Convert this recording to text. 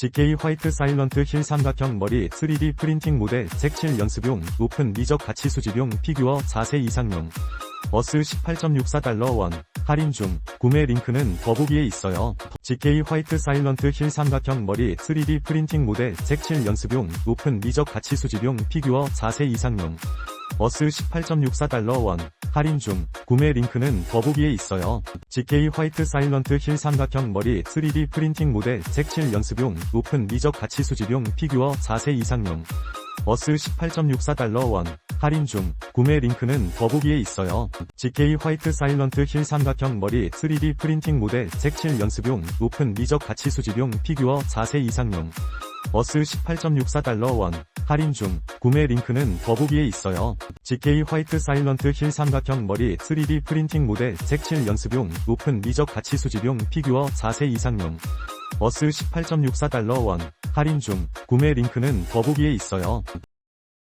GK 화이트 사일런트 힐 삼각형 머리 3D 프린팅 모델 색칠 연습용 높은 미적 가치 수집용 피규어 4세 이상용. 어스 18.64달러 원. 할인 중. 구매 링크는 더보기에 있어요. GK 화이트 사일런트 힐 삼각형 머리 3D 프린팅 모델 색칠 연습용 높은 미적 가치 수집용 피규어 4세 이상용 어스 18.64달러 원 할인 중 구매 링크는 더보기에 있어요. GK 화이트 사일런트 힐 삼각형 머리 3D 프린팅 모델 색칠 연습용 높은 미적 가치 수집용 피규어 4세 이상용 어스 18.64달러 원 할인 중 구매 링크는 더보기에 있어요. GK 화이트 사일런트 힐 삼각형 머리 3D 프린팅 모델 색칠 연습용 높은 미적 가치 수집용 피규어 4세 이상용 어스 18.64달러 원 할인 중 구매 링크는 더보기에 있어요. GK 화이트 사일런트 힐 삼각형 머리 3D 프린팅 모델 색칠 연습용 높은 미적 가치 수집용 피규어 4세 이상용 어스 18.64달러 원 할인 중 구매 링크는 더보기에 있어요.